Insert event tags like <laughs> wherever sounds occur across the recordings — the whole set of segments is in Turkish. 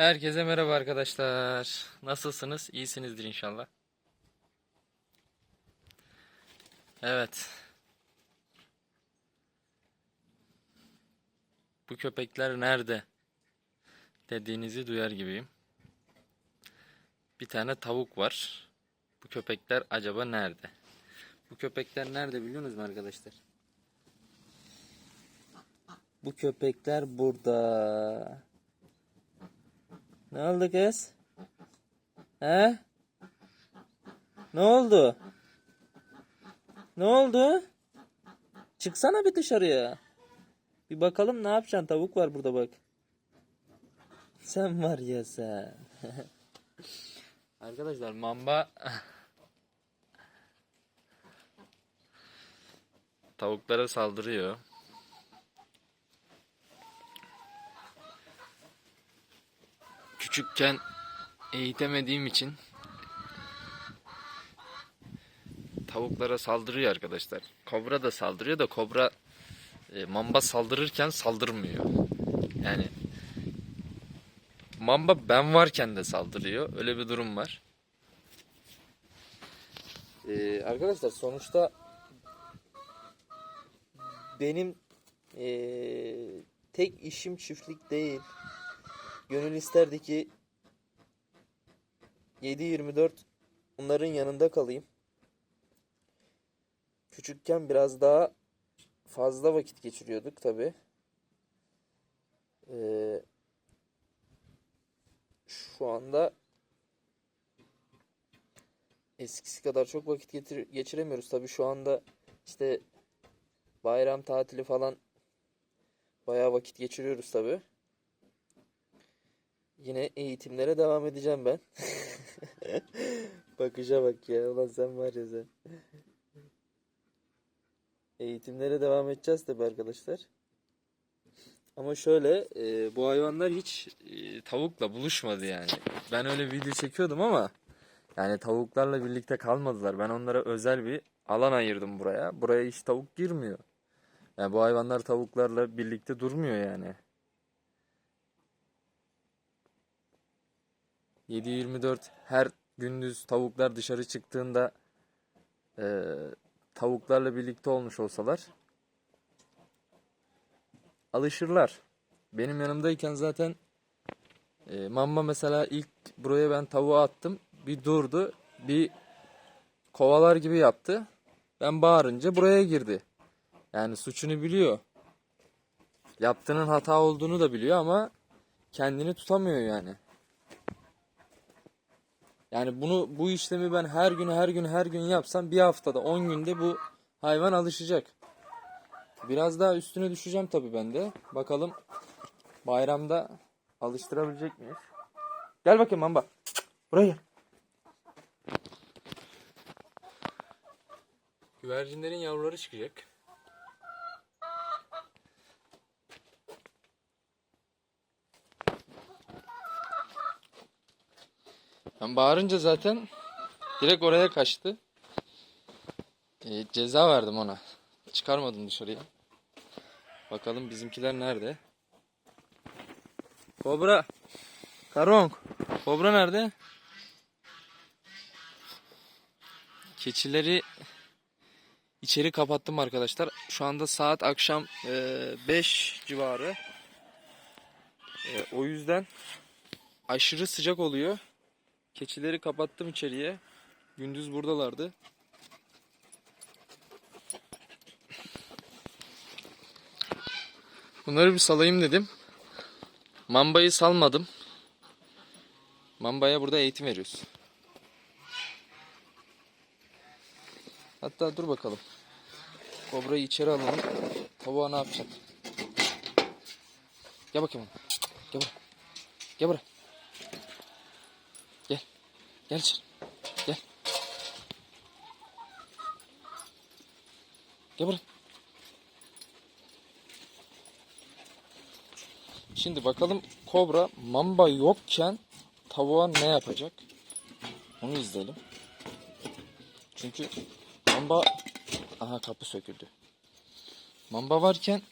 Herkese merhaba arkadaşlar. Nasılsınız? İyisinizdir inşallah. Evet. Bu köpekler nerede? Dediğinizi duyar gibiyim. Bir tane tavuk var. Bu köpekler acaba nerede? Bu köpekler nerede biliyor musunuz arkadaşlar? Bu köpekler burada. Ne oldu kız? He? Ne oldu? Ne oldu? Çıksana bir dışarıya. Bir bakalım ne yapacaksın? Tavuk var burada bak. Sen var ya sen. <laughs> Arkadaşlar mamba <laughs> tavuklara saldırıyor. Küçükken eğitemediğim için tavuklara saldırıyor arkadaşlar. Kobra da saldırıyor da kobra e, mamba saldırırken saldırmıyor. Yani mamba ben varken de saldırıyor. Öyle bir durum var. E, arkadaşlar sonuçta benim e, tek işim çiftlik değil. Gönül isterdi ki 7-24 onların yanında kalayım. Küçükken biraz daha fazla vakit geçiriyorduk tabi. Ee, şu anda eskisi kadar çok vakit getir geçiremiyoruz. Tabi şu anda işte bayram tatili falan bayağı vakit geçiriyoruz tabi. Yine eğitimlere devam edeceğim ben. <laughs> Bakışa bak ya. Ulan sen var ya sen. Eğitimlere devam edeceğiz tabi arkadaşlar. Ama şöyle e, bu hayvanlar hiç e, tavukla buluşmadı yani. Ben öyle video çekiyordum ama yani tavuklarla birlikte kalmadılar. Ben onlara özel bir alan ayırdım buraya. Buraya hiç tavuk girmiyor. Yani bu hayvanlar tavuklarla birlikte durmuyor yani. 7-24 her gündüz tavuklar dışarı çıktığında e, tavuklarla birlikte olmuş olsalar alışırlar. Benim yanımdayken zaten e, Mamba mesela ilk buraya ben tavuğu attım. Bir durdu. Bir kovalar gibi yaptı. Ben bağırınca buraya girdi. Yani suçunu biliyor. Yaptığının hata olduğunu da biliyor ama kendini tutamıyor yani. Yani bunu bu işlemi ben her gün her gün her gün yapsam bir haftada 10 günde bu hayvan alışacak. Biraz daha üstüne düşeceğim tabii ben de. Bakalım bayramda alıştırabilecek miyiz? Gel bakayım Mamba. Buraya. Güvercinlerin yavruları çıkacak. Ben bağırınca zaten direkt oraya kaçtı. Ee, ceza verdim ona. Çıkarmadım dışarıya. Bakalım bizimkiler nerede? Kobra. Karong. Kobra nerede? Keçileri içeri kapattım arkadaşlar. Şu anda saat akşam 5 civarı. E, o yüzden aşırı sıcak oluyor. Keçileri kapattım içeriye. Gündüz buradalardı. Bunları bir salayım dedim. Mamba'yı salmadım. Mamba'ya burada eğitim veriyoruz. Hatta dur bakalım. Kobrayı içeri alalım. Tavuğa ne yapacak? Gel bakayım. Gel buraya. Gel buraya. Gel. İçeri. Gel. Gel buraya. Şimdi bakalım kobra mamba yokken tavuğa ne yapacak? Onu izleyelim. Çünkü mamba aha kapı söküldü. Mamba varken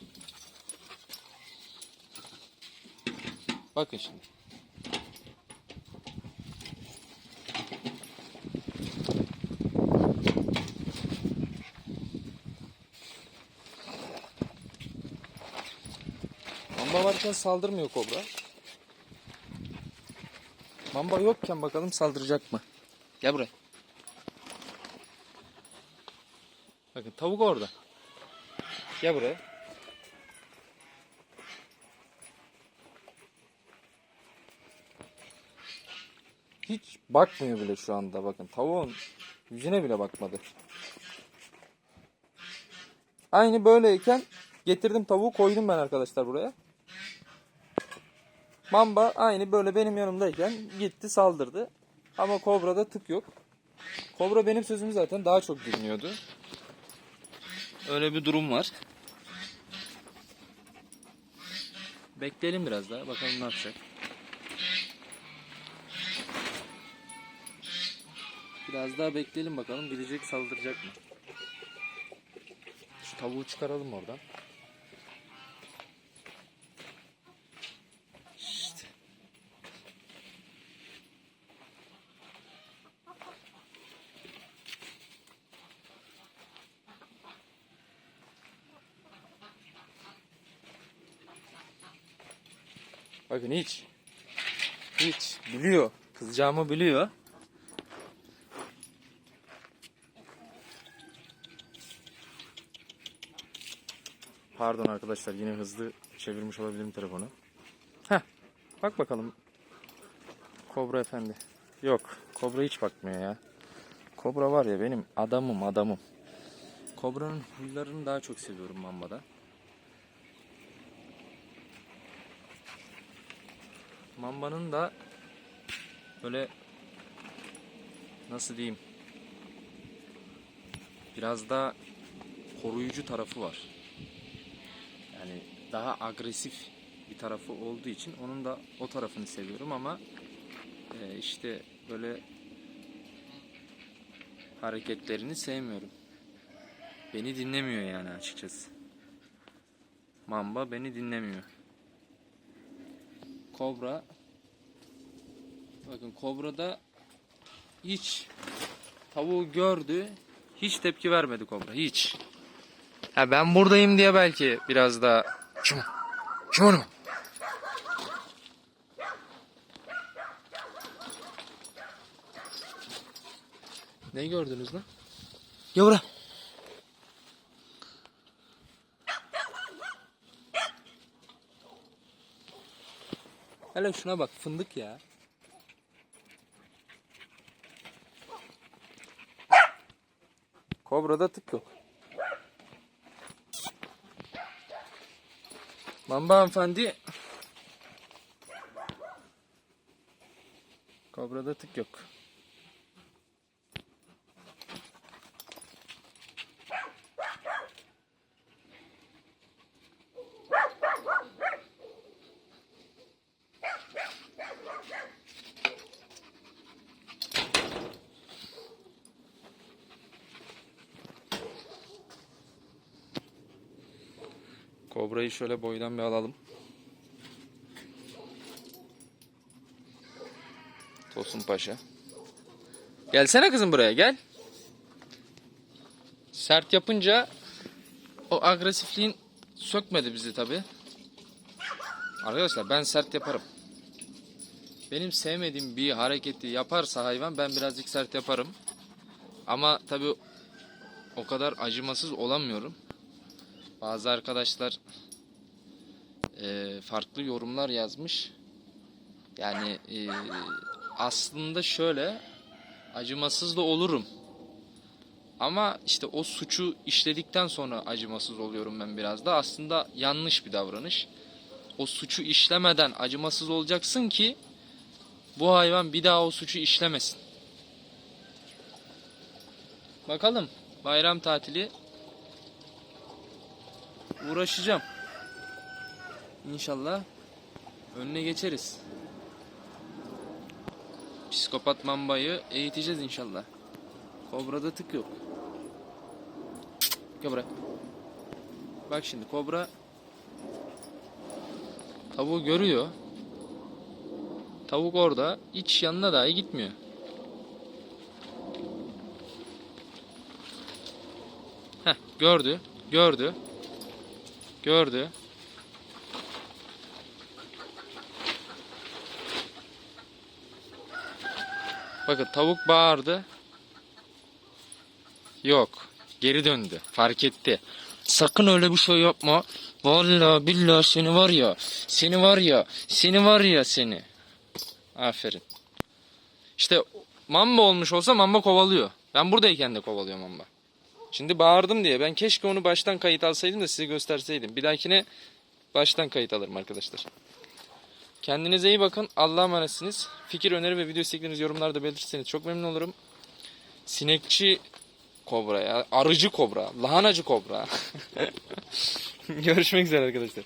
bakın şimdi. Varken saldırmıyor kobra. Mamba yokken bakalım saldıracak mı? Gel buraya. Bakın tavuk orada. Gel buraya. Hiç bakmıyor bile şu anda bakın. Tavuğun yüzüne bile bakmadı. Aynı böyleyken getirdim tavuğu koydum ben arkadaşlar buraya. Mamba aynı böyle benim yanımdayken gitti saldırdı. Ama Kobra'da tık yok. Kobra benim sözümü zaten daha çok dinliyordu. Öyle bir durum var. Bekleyelim biraz daha. Bakalım ne yapacak. Biraz daha bekleyelim bakalım. Gidecek saldıracak mı? Şu tavuğu çıkaralım oradan. Bakın hiç. Hiç. Biliyor. Kızacağımı biliyor. Pardon arkadaşlar yine hızlı çevirmiş olabilirim telefonu. Heh. Bak bakalım. Kobra efendi. Yok. Kobra hiç bakmıyor ya. Kobra var ya benim adamım adamım. Kobra'nın huylarını daha çok seviyorum Mamba'da. Mamba'nın da böyle nasıl diyeyim biraz da koruyucu tarafı var. Yani daha agresif bir tarafı olduğu için onun da o tarafını seviyorum ama e, işte böyle hareketlerini sevmiyorum. Beni dinlemiyor yani açıkçası. Mamba beni dinlemiyor. Kobra Bakın Kobra'da hiç tavuğu gördü. Hiç tepki vermedi Kobra. Hiç. Ha ben buradayım diye belki biraz da kim? Kim onu? Ne gördünüz lan? Gel buraya. Hele şuna bak fındık ya. Kobra'da tık yok. Mamba hanımefendi. Kobra'da tık yok. Kobra'yı şöyle boydan bir alalım. Tosun Paşa. Gelsene kızım buraya gel. Sert yapınca o agresifliğin sökmedi bizi tabi. Arkadaşlar ben sert yaparım. Benim sevmediğim bir hareketi yaparsa hayvan ben birazcık sert yaparım. Ama tabi o kadar acımasız olamıyorum. Bazı arkadaşlar e, farklı yorumlar yazmış. Yani e, aslında şöyle acımasız da olurum. Ama işte o suçu işledikten sonra acımasız oluyorum ben biraz da. Aslında yanlış bir davranış. O suçu işlemeden acımasız olacaksın ki bu hayvan bir daha o suçu işlemesin. Bakalım bayram tatili uğraşacağım. İnşallah önüne geçeriz. Psikopat mambayı eğiteceğiz inşallah. Kobra'da tık yok. Buraya. Bak şimdi kobra tavuğu görüyor. Tavuk orada. Hiç yanına dahi gitmiyor. Heh, gördü. Gördü. Gördü. Bakın tavuk bağırdı. Yok. Geri döndü. Fark etti. Sakın öyle bir şey yapma. Vallahi billahi seni var ya. Seni var ya. Seni var ya seni. Aferin. İşte mamba olmuş olsa mamba kovalıyor. Ben buradayken de kovalıyor mamba. Şimdi bağırdım diye ben keşke onu baştan kayıt alsaydım da size gösterseydim. Bir dahakine baştan kayıt alırım arkadaşlar. Kendinize iyi bakın. Allah'a emanetsiniz. Fikir, öneri ve video isteklerinizi yorumlarda belirtirseniz çok memnun olurum. Sinekçi kobra ya. Arıcı kobra. Lahanacı kobra. <laughs> Görüşmek üzere arkadaşlar.